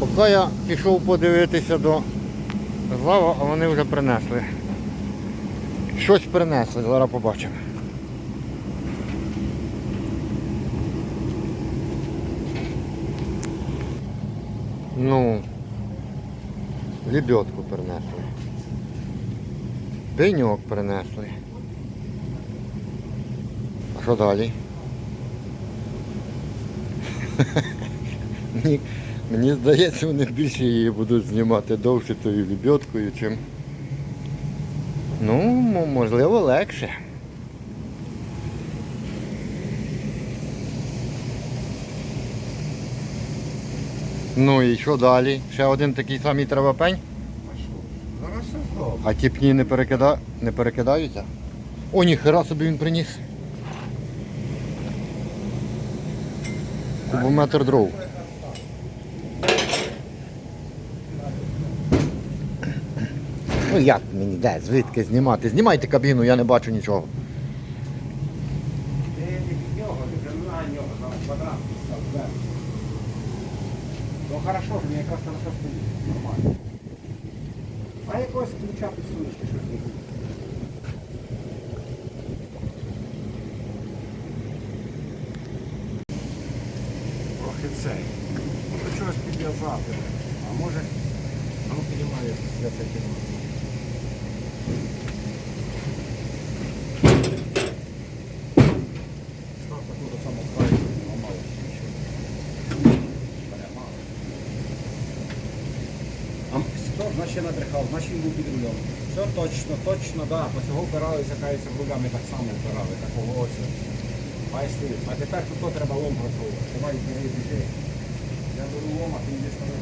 Поки я пішов подивитися до злава, а вони вже принесли. Щось принесли, зараз побачимо. Ну, лебедку принесли. Пеньок принесли. А що далі? Мені, здається, вони більше її будуть знімати довше тою лебедкою, чим. Ну, можливо, легше. Ну і що далі? Ще один такий самий треба пень? А що? Зараз все знову. А ті пні не, перекида... не перекидаються? О, ніхера собі він приніс. Кубометр дров. Ну як мені де? Звідки знімати? Знімайте кабіну, я не бачу нічого. Ну хорошо, мені якраз хорошо стоїть. Нормально. А якогось ключа підсунеш, щось не буде. Трохи цей. До чогось підв'язати. А може, ну піднімає, я це кину. Став таку до самого краю, мало А що, значить надрихав, значить він був під рулем. Все точно, точно, да. По цього впиралися, каються руками так само впирали, такого ось. Хай. А тепер тут треба лом працювати. Давай бери біжи. Я беру лом, а ти йди ставиш.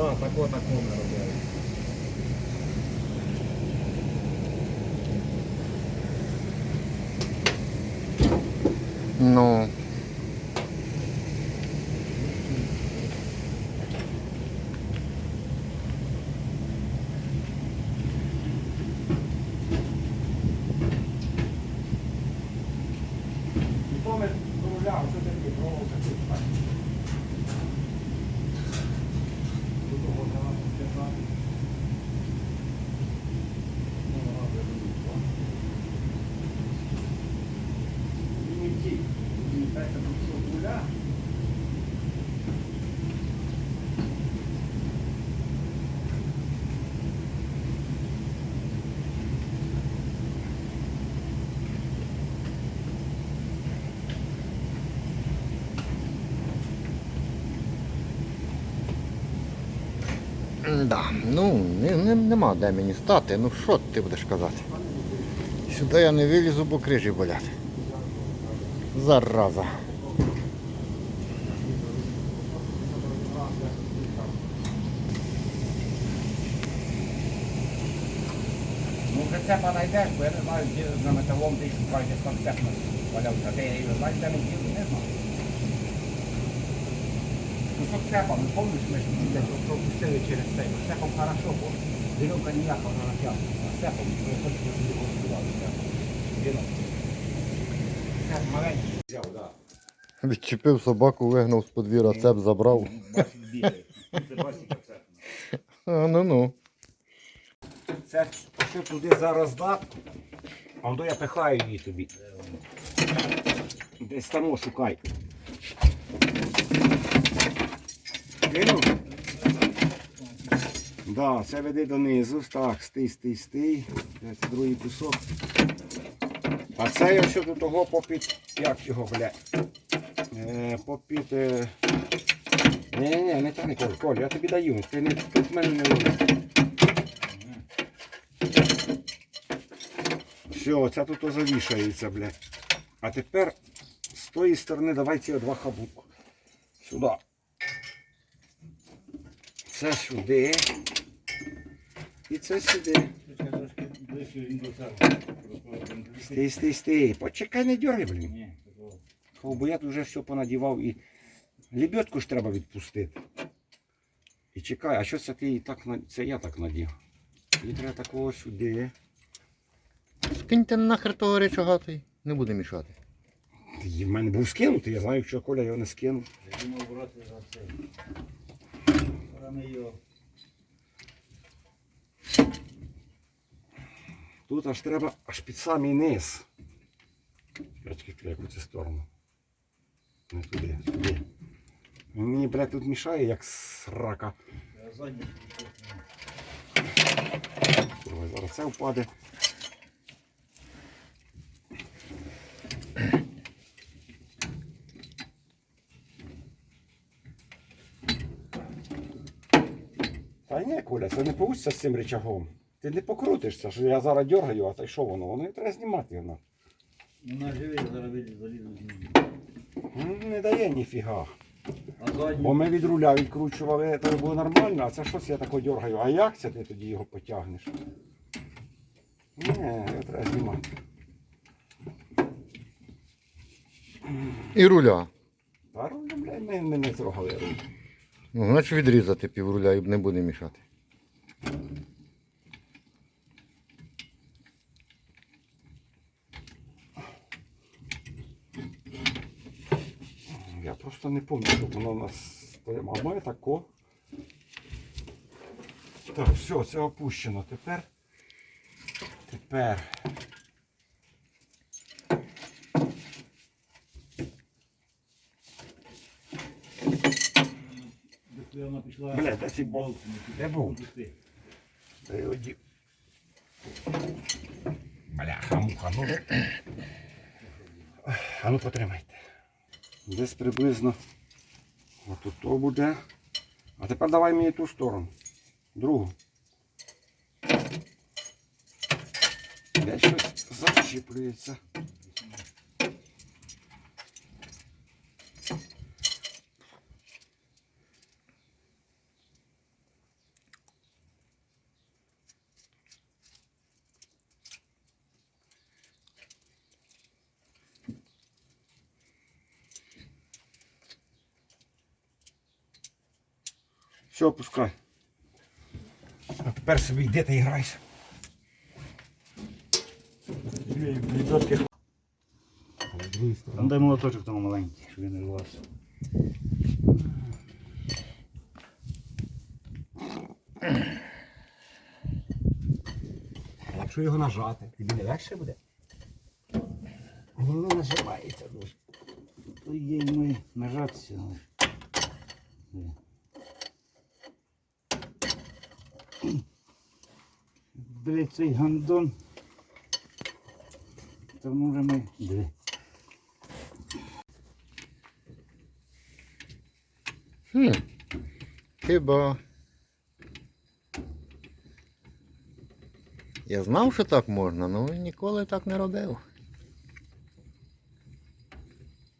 Так вот так не робили. Ну. І то ми руля, що таке, проволока тут так. Тут того треба підтягати. Ну, вона вже вилізла. Він не втік. Він так тут що руля. Да, ну, не, не, нема де мені стати. Ну що ти будеш казати? Сюди я не вилізу, бо крижі болять. Зараза. Ну, прицепа знайдеш, бо я не знаю, де на металом ти шукаєш десь концепт валявся. Де я його знаю, не знаю. Кусок цепа, ну помниш, ми ж пропустили через цей. Ну, Цепом хорошо, бо вірьовка ніяка вона натягнута. А цепом, ми хочемо. Цеп маленький. Взяв, так. Відчепив собаку, вигнав з подвір'я, цеп забрав. Бачить, бігає. Це цеп. А, ну ну. Це ось туди зараз дат, а воно я пихаю її тобі. Десь там шукай. Кинув? Да, це веди донизу. Так, стий, стий, стий. Це другий кусок. А це я що до того попід. Як його, бля? Е, попід. Е... Ні, ні, ні, не тягни, Коль, Коль, я тобі даю. Ти не тут мене не ловиш. Все, оця тут завішається, блядь. А тепер з тої сторони давай ці два хабук. Сюди. Це сюди. І це сюди. Стій, стій, стій. Почекай, не дергай, блін. Бо я тут вже все понадівав і лебедку ж треба відпустити. І чекай, а що це ти і так на- це я так надів? І треба такого сюди. Скиньте нахер того речогатий. Не буде мішати. В мене був скинутий, я знаю, що Коля його не скинув. Я думав брати за це. Його. Тут аж треба аж під самий низ. Як у цю сторону. Не туди, сюди. Він мені, блядь, тут мішає, як срака. Я задній. Зараз це впаде. Та ні, Коля, це не получиться з цим рычагом. Ти не покрутишся, що я зараз дергаю, а та й що воно? Воно і треба знімати його. Ну на живий зараз виліз залізу з Не дає ніфіга. А задній. Бо ми від руля відкручували, то було нормально, а це щось я тако дергаю. А як це ти тоді його потягнеш? Ні, його треба знімати. І руля. Та руля, блядь, ми, ми не трогали руль. Ну, значить відрізати півруля і не буде мішати. Я просто не пам'ятаю, щоб воно у нас стояло. А моє тако. Так, все, це опущено. Тепер. Тепер. Де вона пішла. Бля, де цей болт? Де був? Та й оді. Бляха, муха, ну. А ну потримайте. Десь приблизно. Отут то буде. А тепер давай мені ту сторону. Другу. Десь щось зачіплюється. Все, пускай. А тепер собі йди та грайся. Там дай молоточок тому маленький, щоб він не рвався. Якщо його нажати, тобі не легше буде? Воно нажимається дуже. То є йому нажатися. але. Де? Блять, цей гандон. Тому вже ми. Диви. Хм. Хіба. Я знав, що так можна, але ніколи так не робив.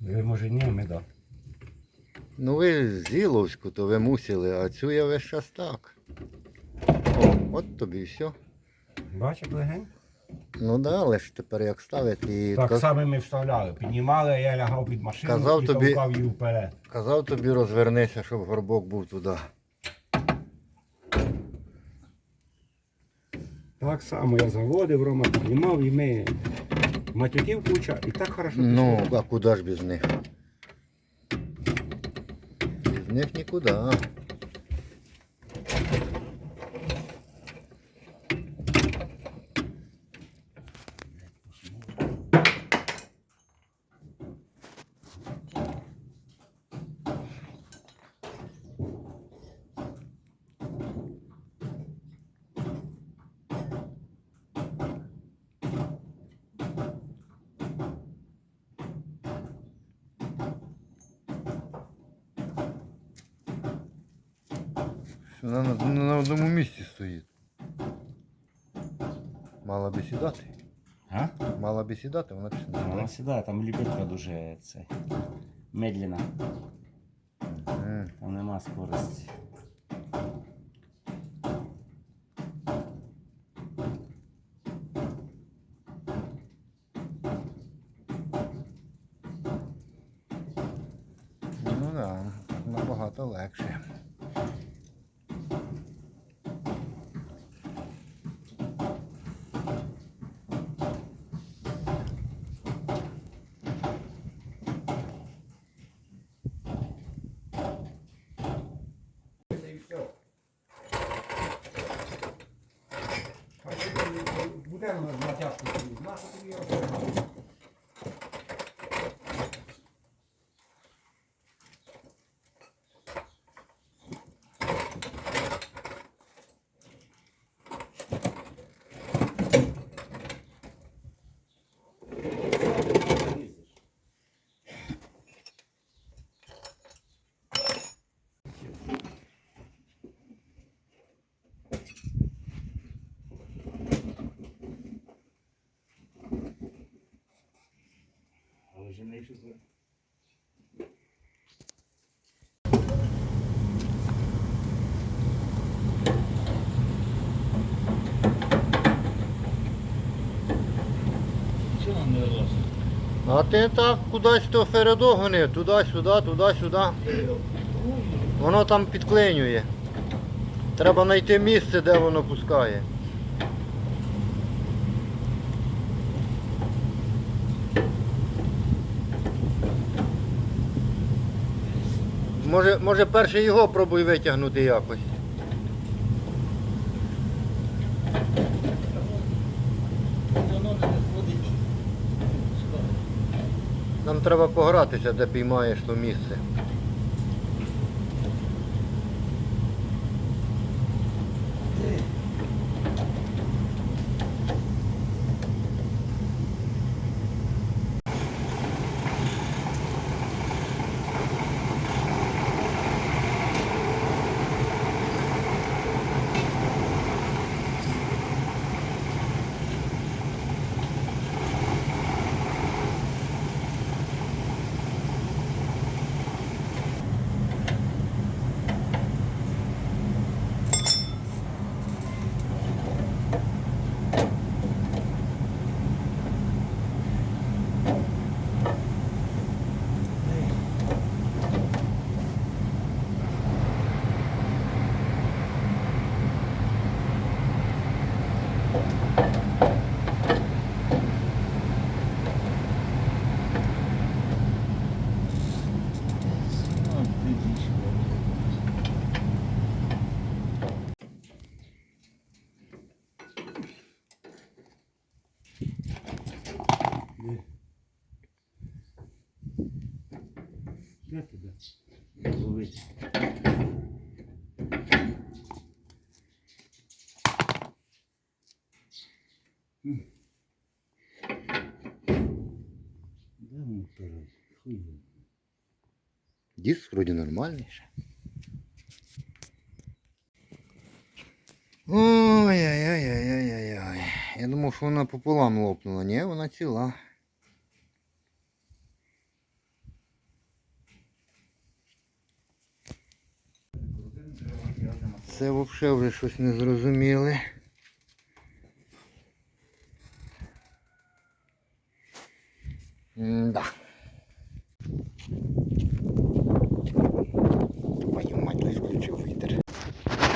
Ви може ні, ми да. Ну ви з Іловську, то ви мусили, а цю я весь час так. От тобі і все. Бачиш легень? Ну да, але ж тепер як ставити і Так ка- само ми вставляли. Піднімали, а я лягав під машину Казав і тобі- толкав її вперед. казав тобі розвернися, щоб горбок був туди. Так само я заводив, Рома піднімав і ми матюків куча і так хорошо Ну, а куди ж без них? Без них нікуди. Вона на, на одному місці стоїть. Мала би сідати. А? Мала би сідати, вона пішла. не Вона сідає. сідає, там лебедка дуже це. Медленно. М. Там нема скорості. Контейнер на тяжку. Наша тобі Чого не росте? А ти так кудись то гони, туди-сюди, туди-сюди. Воно там підклинює. Треба знайти місце, де воно пускає. Може, може перше його пробуй витягнути якось. Нам треба погратися, де піймаєш то місце. Хуй. Диск вроді нормальний ще. Ой-ой-ой-ой-ой-ой. Я думав, що вона пополам лопнула. Ні, вона ціла. Це взагалі вже щось незрозуміле. М-да.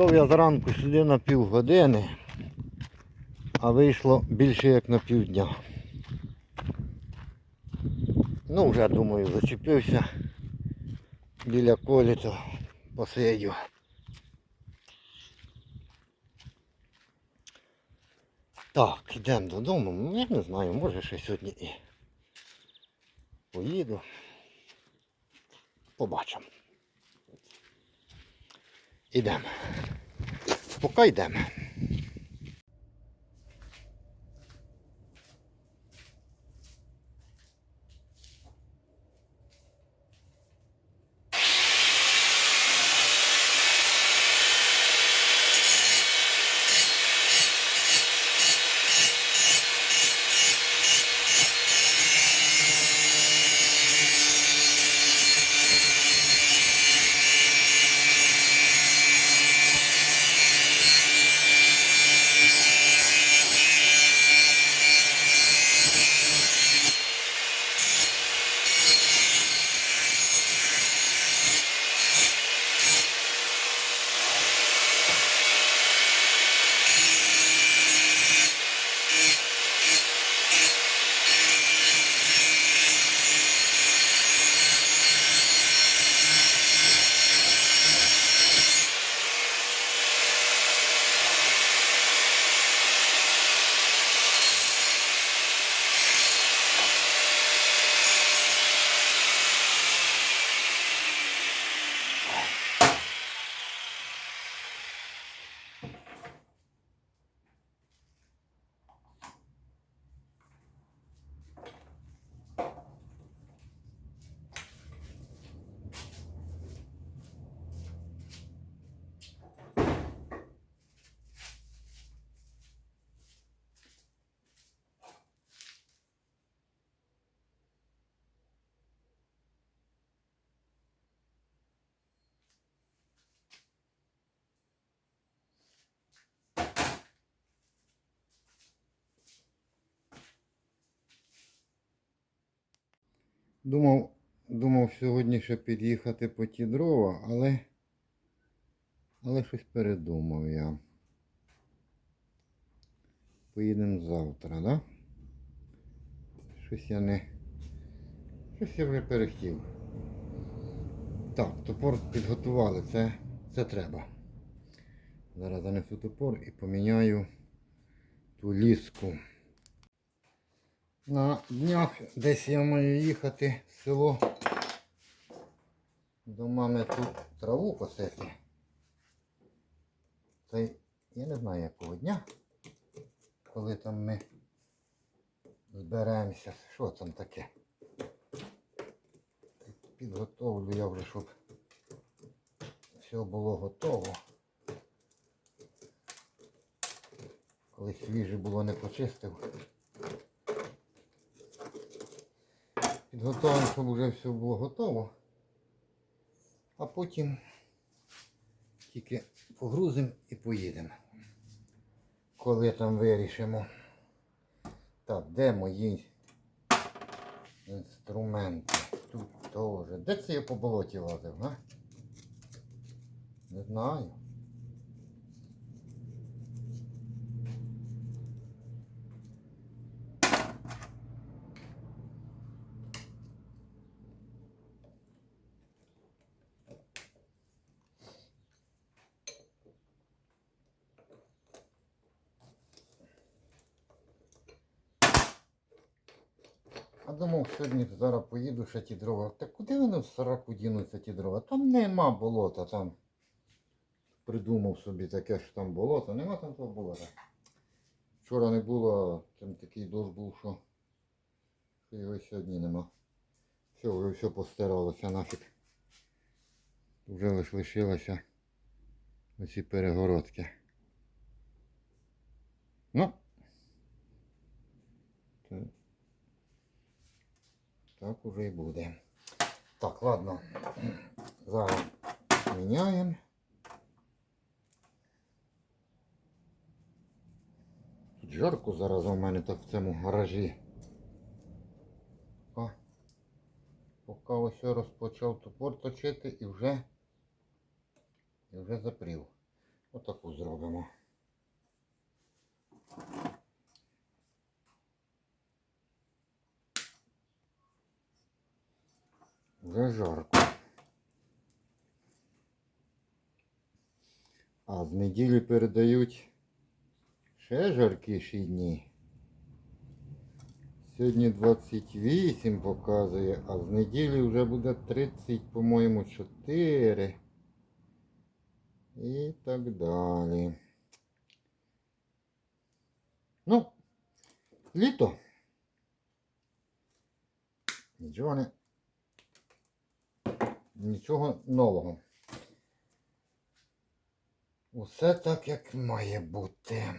Пішов я зранку сюди на півгодини, а вийшло більше як на півдня. Ну, вже думаю, зачепився біля колі, то посидю. Так, йдемо додому. Ну, я не знаю, може ще сьогодні і поїду. Побачимо. Ідемо. Поки йдемо. Думав, думав сьогодні ще під'їхати по ті дрова, але, але щось передумав я. Поїдемо завтра, да? Щось я не. Щось я вже перехтів. Так, топор підготували, це, це треба. Зараз занесу топор і поміняю ту ліску. На днях десь я маю їхати в село до мами тут траву косити. Це я не знаю якого дня, коли там ми зберемося. Що там таке? Підготовлю я вже, щоб все було готово. Коли свіже було не почистив. Підготовимо, щоб вже все було готово. А потім тільки погрузимо і поїдемо. Коли там вирішимо. Так, де мої інструменти? Тут теж. Де це я по болоті лазив, а? Не знаю. А думав, сьогодні зараз ті дрова. Та куди вони в сараку дінуться ті дрова? Там нема болота, там придумав собі таке, що там болото. Нема там того болота. Вчора не було, там такий дощ був, що, що його сьогодні нема. Все, вже все постиралося нафіг. Вже лиш лишилося оці перегородки. Ну. Це так уже і буде. Так, ладно. Зараз міняємо. Тут жарко зараз у мене так в цьому гаражі. О, поки ось розпочав топор точити і вже, і вже запрів. Отаку зробимо. Вже жарко. А з неділі передають ще жаркіші дні. Сьогодні 28 показує, а з неділі вже буде 30, по-моєму, 4. І так далі. Ну, літо. Нічого не нічого нового. Усе так, як має бути.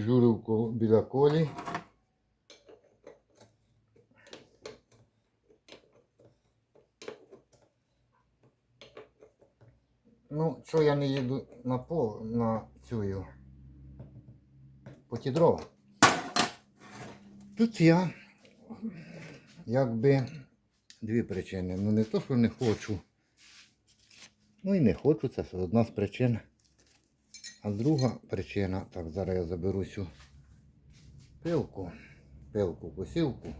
Журивку біля колі. Ну, що я не їду на пол на цю по ті дрова. Тут я якби дві причини. Ну не то, що не хочу. Ну і не хочу, це одна з причин. А друга причина, так, зараз я заберу цю пилку, пилку, посілку.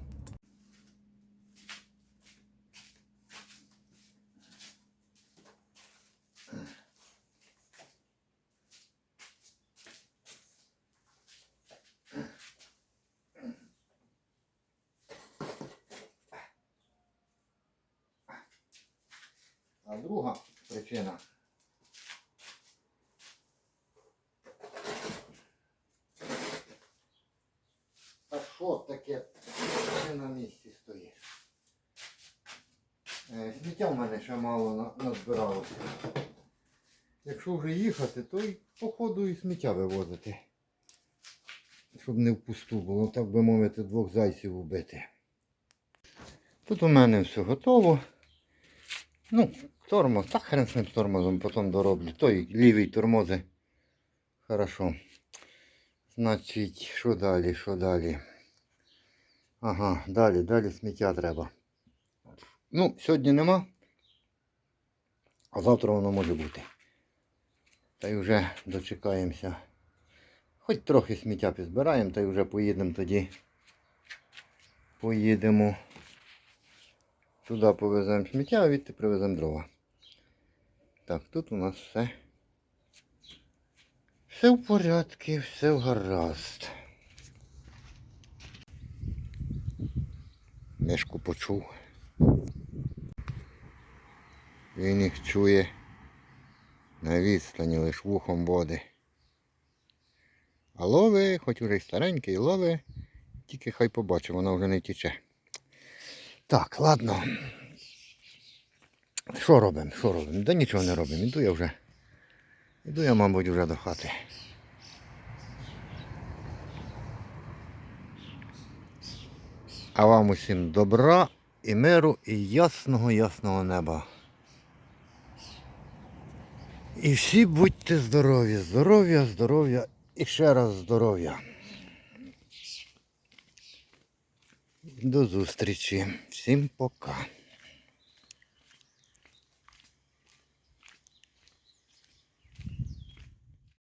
А друга причина. що таке? Ти на місці стоїш. Е, Сміття в мене ще мало назбиралося. Якщо вже їхати, то й по ходу і сміття вивозити. Щоб не впусту було, так би мовити, двох зайців убити. Тут у мене все готово. Ну, тормоз, так хрен з ним тормозом потім дороблю. Той лівий тормози. Хорошо. Значить, що далі, що далі? Ага, далі, далі сміття треба. Ну, сьогодні нема. А завтра воно може бути. Та й вже дочекаємося. Хоч трохи сміття підзбираємо, та й вже поїдемо тоді. Поїдемо. Туди повеземо сміття, а відти привеземо дрова. Так, тут у нас все. Все в порядку, все в гаразд. Мишку почув. Він їх чує на відстані лиш вухом води. А лови, хоч уже й старенький, лови, тільки хай побачить, вона вже не тіче. Так, ладно. Що робимо? Що робимо? Да нічого не робимо. Іду я вже. Іду я, мабуть, вже до хати. А вам усім добра і миру, і ясного, ясного неба. І всі будьте здорові, здоров'я, здоров'я і ще раз здоров'я. До зустрічі. Всім пока.